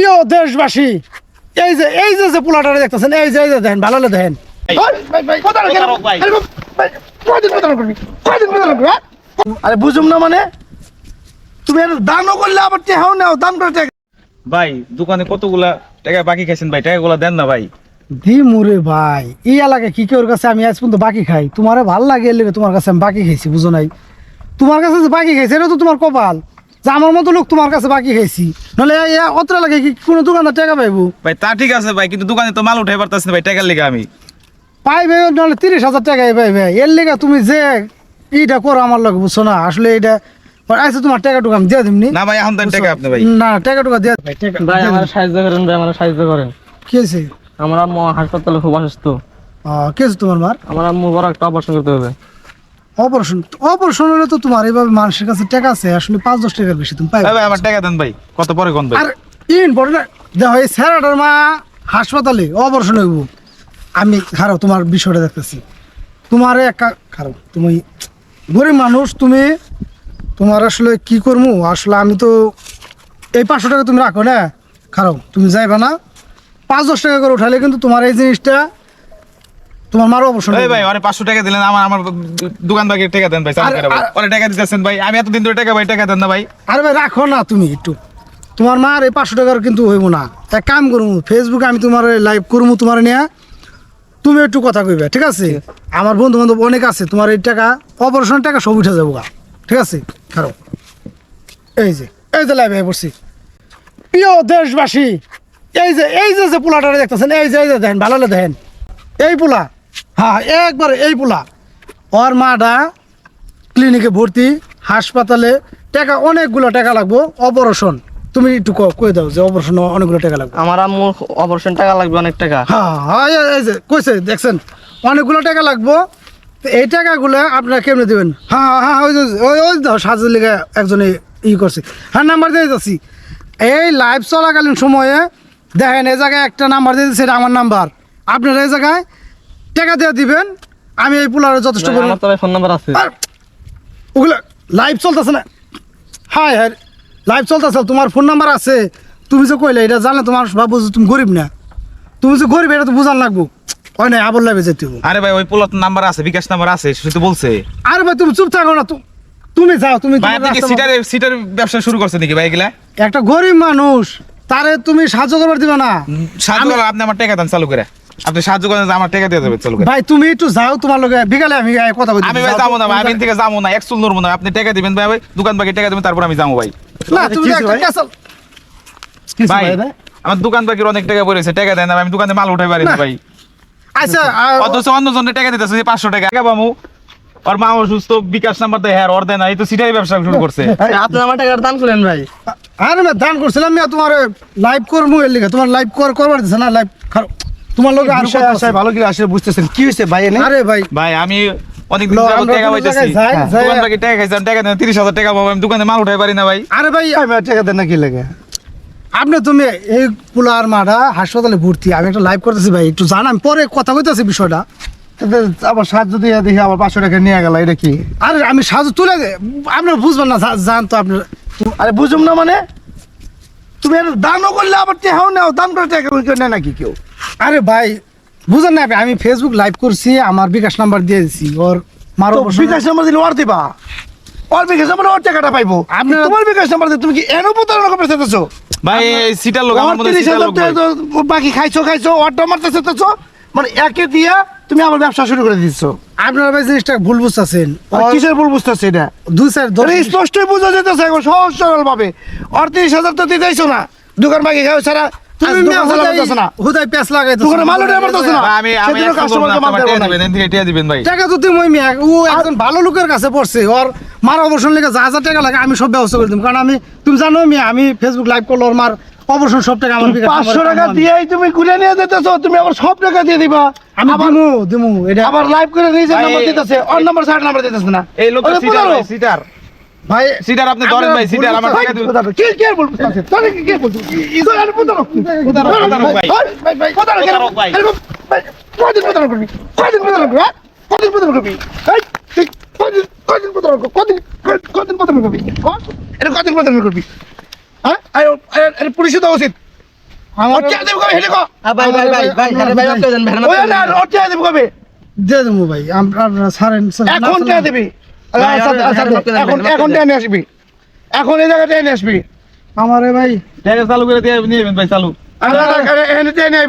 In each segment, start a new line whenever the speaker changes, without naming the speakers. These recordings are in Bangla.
প্রিয় দেশবাসী এই যে এই যে যে পোলাটারে দেখতেছেন এই যে এই যে দেখেন ভালো দেখেন।
ভাই।
আরে বুঝুম না মানে? তুমি দানও করলে আবার টেহাও নাও দান করে টেকা
ভাই দোকানে কতগুলা টাকা বাকি খাইছেন ভাই? টাকাগুলা দেন না ভাই।
দি মুরে ভাই এই এলাকায় কি কেউর কাছে আমি আজ পর্যন্ত বাকি খাই? তোমারে ভালো লাগে এর লেগে তোমার কাছে আমি বাকি খাইছি বুঝো নাই? তোমার কাছে যে বাকি খাইছে এটা তো তোমার কপাল। যে আমার মতো লোক তোমার কাছে বাকি খাইছি। নাহলে অত লাগে কি কোনো দোকানদার টাকা পাইবো?
ভাই তা ঠিক আছে ভাই কিন্তু দোকানে তো মাল উঠাই পারতাছি না ভাই টাকার লেগে আমি।
পাইবে নাহলে তিরিশ হাজার টাকাই পাইবে। এর লেগে তুমি যে এইটা করো আমার লোক বুঝছ না? আসলে এটা আচ্ছা তোমার টাকা টুকা আমি দিয়ে দিমনি।
না ভাই এখন টাকা আপনি ভাই।
না টাকা টুকা দিয়ে ভাই
ভাই আমার। সাহায্য করেন ভাই আমার সাহায্য করেন।
কি হয়েছে?
আমার আম্মু হাসপাতালে খুব অসুস্থ।
কি তোমার মার?
আমার আম্মু বড় একটা অপারেশন করতে হবে।
অপারেশন অপারেশন হলে তো তোমার এইভাবে মানুষের কাছে টাকা আছে আসলে পাঁচ দশ টাকার বেশি তুমি
ভাই ভাই আমার টাকা দেন ভাই কত পরে কোন ভাই?
আর ইম্পর্টেন্ট দেখো এই স্যারাটার মা হাসপাতালে অপারেশন হইব। আমি খারাপ তোমার বিষয়টা দেখতেছি। তোমার একা খারাপ তুমি গরিব মানুষ তুমি তোমার আসলে কি করব আসলে আমি তো এই পাঁচশো টাকা তুমি রাখো না? খারাপ তুমি যাইবা না। পাঁচ দশ টাকা করে উঠালে কিন্তু তোমার এই জিনিসটা তোমার মারও অপারেশন
এই ভাই আরে পাঁচশো টাকা দিলেন আমার আমার দোকান বাকি টাকা দেন ভাই
আরে,
করে। টাকা দিতেছেন ভাই আমি এতদিন ধরে টাকা ভাই টাকা দেন না ভাই।
আরে ভাই রাখো না তুমি একটু। তোমার মার এই পাঁচশো টাকার কিন্তু হইব না। এক কাম করব ফেসবুকে আমি তোমার লাইভ করব তোমার নিয়ে। তুমি একটু কথা কইবে ঠিক আছে? আমার বন্ধু বান্ধব অনেক আছে তোমার এই টাকা অপারেশনের টাকা সব উঠে যাব ঠিক আছে? খারাপ এই যে এই যে লাইভে পড়ছি প্রিয় দেশবাসী এই যে এই যে যে পোলাটারে দেখতেছেন এই যে এই যে দেখেন ভালো করে দেখেন। এই পোলা হ্যাঁ একবার এই পোলা। ওর মাটা ক্লিনিকে ভর্তি হাসপাতালে টাকা অনেকগুলো টাকা লাগবো অপারেশন তুমি একটু ক- কয়ে দাও যে অপারেশন অনেকগুলো টাকা লাগবে।
আমার আম্মু অপারেশন টাকা লাগবে অনেক টাকা।
হ্যাঁ হ্যাঁ এই- এই যে কইছে দেখছেন? অনেকগুলো টাকা লাগবো। এই টাকাগুলো আপনারা কেমনে দেবেন? হ্যাঁ হ্যাঁ হ্যাঁ ওই ওই ওই দাও সাজের লেগে একজনে ই করছে। হ্যাঁ নাম্বার দিয়ে যাচ্ছি এই লাইভ চলাকালীন সময়ে দেখেন এই জায়গায় একটা নাম্বার দিয়ে দিচ্ছে আমার নাম্বার আপনারা এই জায়গায় টাকা দিয়ে দিবেন আমি এই পোলারে যথেষ্ট পরিমাণ
আমার তো ফোন নাম্বার আছে।
ওগুলো লাইভ চলতেছে না। হাই হ্যাঁ লাইভ চলতেছে তোমার ফোন নাম্বার আছে। তুমি যে কইলে এটা জানলে তোমার ভাবো যে তুমি গরিব না। তুমি যে গরিব এটা তো বুঝান লাগবো। হয় না আবার লাইভে যেতে হবে।
আরে ভাই ওই পোলার নাম্বার আছে বিকাশ নাম্বার আছে সে তো বলছে।
আরে ভাই তুমি চুপ থাকো না তু- তুমি যাও তুমি
সিটার সিটার ব্যবসা শুরু করছেন নাকি ভাই এগুলা?
একটা গরিব মানুষ তারে তুমি সাহায্য করবার দিবে না।
সাহায্য আপনি আমার টাকা দেন চালু করে। আপনি সাহায্য করেন যে আমার টাকা দিয়ে দেবে চালু
ভাই তুমি একটু যাও তোমার লগে বিকালে আমি কথা বলছি
আমি ভাই যাব না আমি থেকে যাব না এক চুল নড়বো না আপনি টাকা দিবেন ভাই ভাই দোকান বাকি টাকা দিবেন তারপর আমি যাব ভাই।
না তুমি একটা
ভাই?
ভাই আমার দোকান বাকির অনেক টাকা পড়েছে টাকা দেন না আমি দোকানে মাল উঠাই পারি। ভাই।
আচ্ছা
অথচ অন্য জনের টাকা দিতেছে যে পাঁচশো টাকা। টাকা পাবো। ওর মা অসুস্থ বিকাশ নাম্বার দেয় হ্যাঁ ওর দেয় না এই তো সিটাই ব্যবসা শুরু করছে।
আপনি আমার টাকাটা দান করেন ভাই।
আরে আমি দান করছিলাম আমি তোমার লাইভ করব এর লিগে। তোমার লাইভ কর করবার দিছে না লাইভ তোমার
বিষয় আশায় ভালো করে আসলে বুঝতেছেন। কি হয়েছে ভাই এনে?
আরে ভাই।
ভাই আমি অনেক দিন যাবত টাকা পাইতেছি।
জায়গায় যাই, যাই-
দোকান বাকি টাকা খাইছিলাম টাকা দেন তিরিশ হাজার টাকা পাবো আমি দোকানে মাল উঠাই পারি না ভাই।
আরে ভাই
আমি টাকা দেন না কি লাগে?
আপনি তুমি এই পোলার মাঠা হাসপাতালে ভর্তি আমি একটা লাইভ করতেছি ভাই একটু জানাম পরে কথা কইতেছি বিষয়টা।
আবার সাহায্য দিয়ে দেখি আবার পাঁচশো টাকা নিয়ে গেল এটা কি?
আরে আমি সাহায্য তুলে আপনার বুঝবেন না জান তো আপনার
আরে বুঝুম না মানে? তুমি দানও করলে আবার টেহাও নাও দান করে টাকা কেউ নেয় নাকি কেউ?
আরে ভাই বুঝেন না আমি ফেসবুক লাইভ করছি আমার বিকাশ নাম্বার দিয়ে দিছি। ওর মারো
বিকাশ নাম্বার দিলে ওর দিবা? ওর বিকাশ নাম্বার ওর টাকাটা পাইবো।
আপনারা-
তোমার বিকাশ নাম্বার দিয়ে তুমি কি এনো প্রতারণা করে ফেলতেছো
ভাই এই সিটার লোক আমার মধ্যে সিটার লোক
বাকি খাইছো খাইছো ওরটা মারতেছো তেছো মানে একে দিয়া তুমি আমার ব্যবসা শুরু করে দিচ্ছ
আপনারা ভাই জিনিসটা ভুল বুঝতেছেন।
আর কিসের ভুল বুঝতেছে এটা?
দুই স্যার
আরে স্পষ্টই বোঝা যেতেছে এখন সহজ সরল ভাবে। অড়তিরিশ হাজার তো দিতেইছো না। দোকান বাকি খাও ছাড়া
ভালো লোকের কাছে পড়ছে। ওর মার অবসর লেগে যা যা টাকা লাগে আমি সব ব্যবস্থা করে দিম। কারণ আমি তুমি জানো মিয়া আমি ফেসবুক লাইভ করলে ওর মার অবসর সব টাকা আমার
পাঁচশো টাকা। দিয়েই তুমি ঘুরে নিয়ে যেতেছো তুমি আবার সব টাকা দিয়ে দিবা।
আমি
আবার
দিমু দিমু এটা
আবার লাইভ করে নিজের নাম্বার দিতেছে ওর নাম্বার সাইড নাম্বার দিতেছে না।
এই লোকটা সিটার ভাই সিটার আপনি ধরেন ভাই সিটার আমার টাকা
কোথায়? কে কে বলব তাহলে কি কে বলব ইগো আর প্রতারক
প্রতারক, প্রতারক ভাই।
ভাই ভাই প্রতারক কেন?
ভাই।
আরে ভাই, কয়দিন প্রতারক করবি কয়দিন প্রতারক করবি হ্যাঁ? কয়দিন প্রতারক করবি এই, তুই কয়দিন কয়দিন প্রতারক করবি? কয়দিন কয়- কয়দিন প্রতারক করবি কয়? এটা কয়দিন প্রতারক করবি হ্যাঁ আরে, আরে, পুলিশে দেওয়া উচিত
আমার
টাকা দেবে কবে কো
আ, ভাই ভাই ভাই ভাই আরে ভাই আপনি দেন ভাই
ওই না ওর দেবে কবে
দিয়ে দেবো ভাই আম- আপনারা ছাড়েন
এখন টাকা দিবি আচ্ছা,
আরে,
আচ্ছা,
দেন,
এখন এখন
দেন।
আসবি। এখন এই জায়গায় টাকা আসবি।
আমারে ভাই।
টাকা চালু করে দিয়ে নিয়ে ভাই চালু।
আল্লাহ এখানে টাকা নিয়ে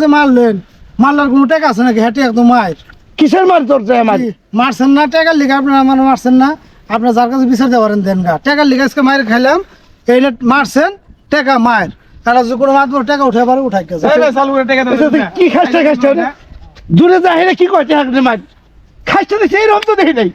যে মারলেন মারলার কোনো টাকা আছে নাকি? হ্যাঁ একদম মায়ের।
কিসের মার তোর?
মারছেন না? টাকার লিগে আপনারা আমার মারছেন না। আপনার যার কাছে বিচার দেওয়া পারেন দেন গা। টাকার লিগে আজকে মায়ের খাইলাম এই না মারছেন টাকা মায়ের। তারা যদি কোনো মাত টাকা উঠে পারে উঠাই গেছে।
আচ্ছা, কি খাইছে খাইছে দূরে যা হেরে কি কয় টাকা মার? খাইছে তো সেই রকম তো দেখি নাই।